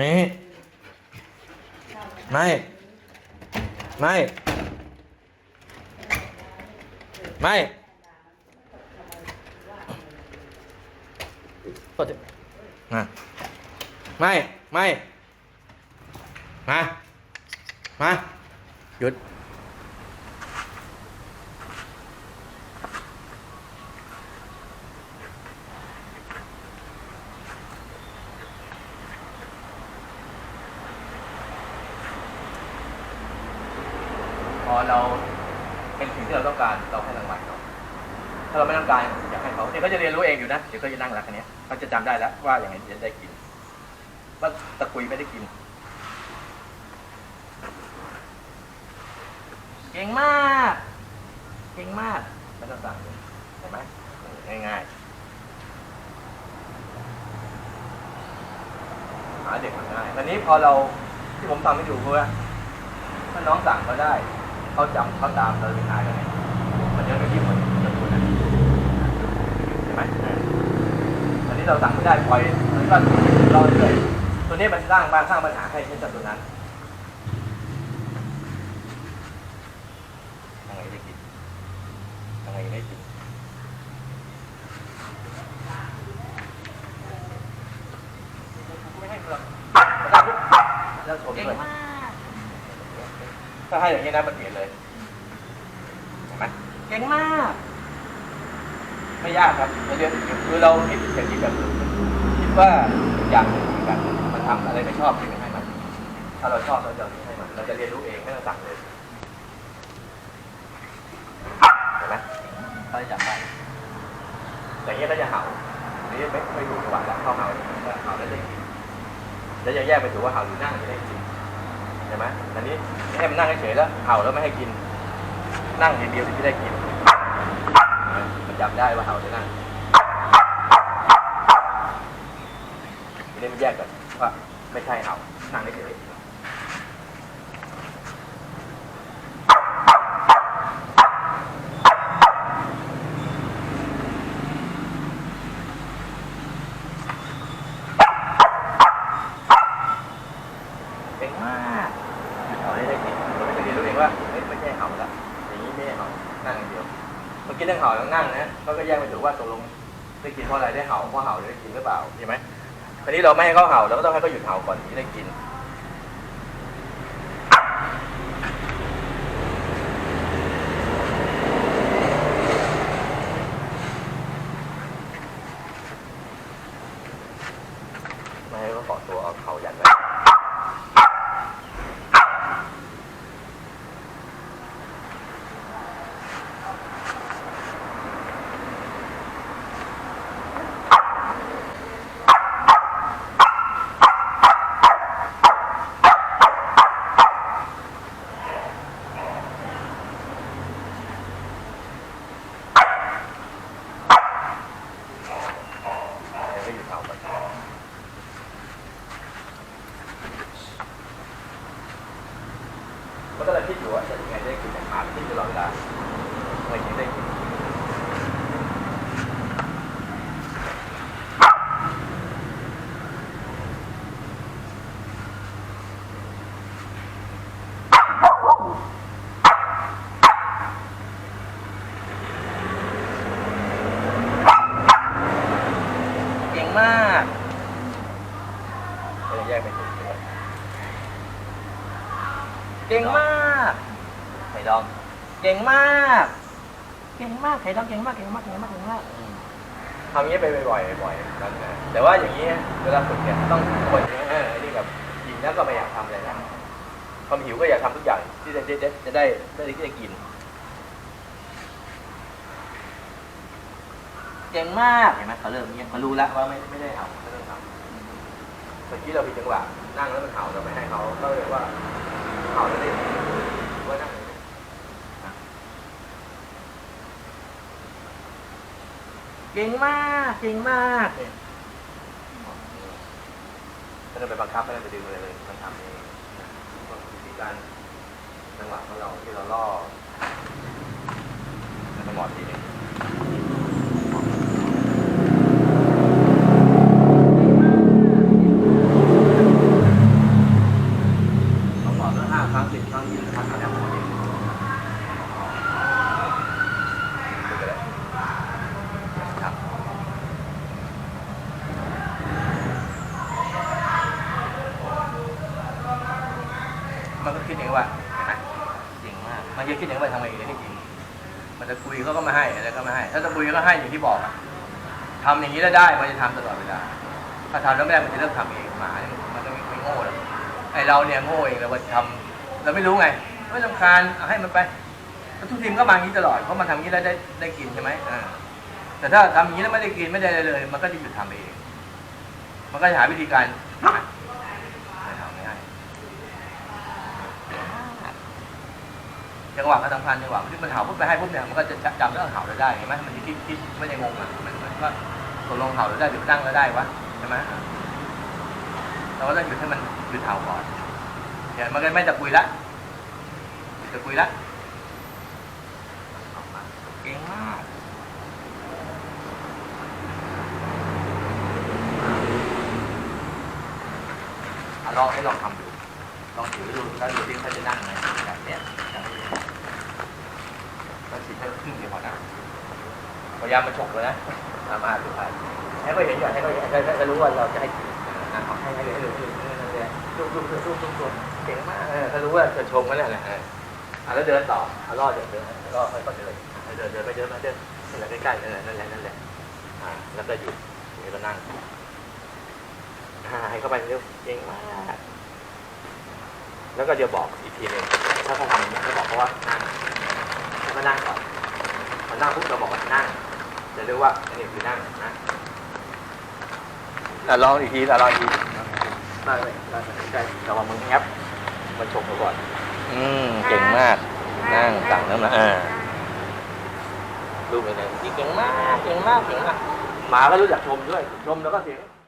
นี่ไม่ ไม่ ไม่กดสิมาไม่ ไม่ มา มา หยุด พอเราเป็นสิ่งที่เราต้องการเราให้รางวัลเขาถ้าเราไม่ต้องการอยากให้เขาเนี่ยเขาจะเรียนรู้เองอยู่นะเดี๋ยวเขาจะนั่งรักอันนี้เขาจะจำได้แล้วว่าอย่างไรจะได้กินว่าตะกุยไม่ได้กินเก่งมากเก่งมากไม่ต้องสั่งเลยเห็นไหมง่ายๆหาเด็กมันง่ายตอนนี้พอเราที่ผมทำให้ดูคือว่าถ้าน้องสั่งก็ได้ เขาจำเขาตามเราไปหากันไงมันจะไม่ยิ่หมือนประตูนะเห็นไหมตอนนี้เราสั่งไม่ได้ปล่อยมันก็เราเรื่อยตัวนี้มันสร้างบ้านสร้างปัญหาให้ใช้จากตัวนั้นยังไงได้กินยังไงได้กินไม่ให้หรอกแล้วชมด้วย ถ้าให้อย่างนี้นะมันเปลี่ยนเลยเห็นไหมเก่งมาก ไม่ยากครับเราเรียนคือเราคิดอย่างนี้แบบคิดว่าอย่างหนึ่งเหมือนกันมันทำอะไรไม่ชอบที่ไม่ให้มัน ถ้าเราชอบเราจะเอาที่ให้มัน เราจะเรียนรู้เองไม่ต้องสั่งเลยเห็นไหมเขาจะจับได้แต่อย่างนี้ก็จะเห่าอันนี้ไม่ไม่ถูกจังหวะแล้วเข้าเห่าก็เห่าแล้วได้กินแล้วจะแยกไปถูกว่าเห่าหรือนั่งจะได้กินเห็นไหมอันนี้ให้มันนั่งเฉยๆแล้วเห่าแล้วไม่ให้กิน นั่งอย่างเดียวถึงจะได้กินมมันจับได้ว่าเห่าจะนั่งทีนี้มันแยกกันว่าไม่ใช่เห่านั่งเฉยๆ เก่งมากเขาได้ได้กินเราไม่เคยเรียนรู้เองว่าเฮ้ยไม่ใช่เห่าละอย่างนี้ไม่ใช่เห่า นั่งอย่างเดียวเมื่อกี้เรื่องเห่าต้องนั่งนะเขาก็แยกไปถูกว่าตกลงได้กินเพราะอะไรได้เห่าเพราะเห่าหรือได้กินหรือเปล่าใช่ไหมตอนนี้เราไม่ให้เขาเห่าเราก็ต้องให้เขาหยุดเห่าก่อนถึงได้กิน ไม่ให้เขาเกาะตัวเอาเขายันไว้ ให้เขาหยุดเห่าก่อน มันก็เลยคิดอยู่ว่าจะยังไงได้กินแต่ขาดคิดตลอดเวลาทำไมถึงได้กินเก่งมากแยกเป็นกลุ่มด้ว เก่งมาก ไข่ดองเก่งมาก เก่งมากไข่ดองเก่งมาก เก่งมาก เก่งมาก เก่งมาก อืมทำอย่างนี้ไปบ่อยๆบ่อยๆนั่นนะแต่ว่าอย่างนี้เวลาฝึกเนี่ยต้องคนเออไอ้นี่แบบกินแล้วก็ไม่อยากทำอะไรนะความหิวก็อยากทำทุกอย่างที่จะได้จะได้ได้ที่จะกิน เก่งมาก เห็นไหมเขาเริ่มเงียบเขารู้แล้วว่าไม่ไม่ได้เห่าไม่ต้องทำเมื่อกี้เราผิดจังหวะนั่งแล้วมันเห่าเราไม่ให้เขาก็เลยว่า เห่าแล้วได้ว่าเก่งมากเก่งมากเนี่ยไม่ต้ไปบังคับไม่ต้ไปดึงอะไรเลยมันทำเองวิธีการจังหวะของเราที่เราล่อแล้วก็หมอดทีนึง เอย่างให้กิน มันจะคุยเขาก็ไม่ให้อะไรก็ไม่ให้ ถ้าจะคุยก็ให้อย่างที่บอกอะทำอย่างนี้แล้วได้ มันจะทำตลอดเวลา ถ้าทำแล้วไม่ได้มันจะเริ่มทำเองหมามันก็ไม่โง่แล้วไอเราเนี่ยโง่เองเราทำเราไม่รู้ไงไม่ลำคาญเอาให้มันไปทุกทีมก็มาอย่างนี้ตลอดเพราะมันทำอย่างนี้แล้วได้ได้กินใช่ไหมอ่าแต่ถ้าทำอย่างนี้แล้วไม่ได้กินไม่ได้เลย มันก็จะหยุดทำเอง มันก็จะหาวิธีการไม่ทำไม่ให้ จังหวะก็สำคัญจังหวะที่มันเห่าปุ๊บไปให้ปุ๊บเนี่ยมันก็จะจำเรื่องเห่าเราได้เห็นไหมมันจะคิดคิดไม่ได้งงอะมันมันก็ตกลงเห่าเราได้หรือนั่งเราได้วะใช่ไหมเราก็ต้องหยุดให้มันหยุดเห่าก่อนเดี๋ยวมันก็ไม่จะคุยละจะคุยละเก่งมากลองให้ลองทำดูลองถือดูแล้วดูที่เขาจะนั่งไหมแบบเนี้ย แบบนี้แล้วฉีดให้ครึ่งเดียวพอนะพยายามมาฉกเลยนะตามมาดูไปให้เขาเห็นก่อนให้เขาเห็นให้เขารู้ว่าเราจะให้กินอะเอาให้ให้เลยให้เลยให้เลยให้เลยดูดูดูดูดูดูเก่งมากเออเขารู้ว่าจะชมกันแหละเอออะแล้วเดินต่ออะรอดเดินเดินก็ค่อยๆเดินอะเดินเดินไปเดินมาเดินนั่นแหละใกล้ๆนั่นแหละนั่นแหละนั่นแหละอะแล้วก็หยุดแล้วก็นั่งอ่าให้เข้าไปเร็วเก่งมากแล้วก็เดี๋ยวบอกอีกทีหนึงถ้าเขาทำอย่างนี้ก็บอกเขาว่านั่งแล้ว ก็นั่งก่อนพอนั่งปุ๊บเราบอกว่านั่ง จะรู้ว่าอันนี้คือนั่งนะอะลองอีกทีอะลองอีกทีได้เลยได้เลยใกล้ระวังมือแงบมันฉกเราก่อน อืมเก่งมาก นั่งสั่งแล้วนะอ่ารูปไปเลยเก่งมากเก่งมากเก่งมากหมาก็รู้จักชมด้วย ชมแล้วก็เสียง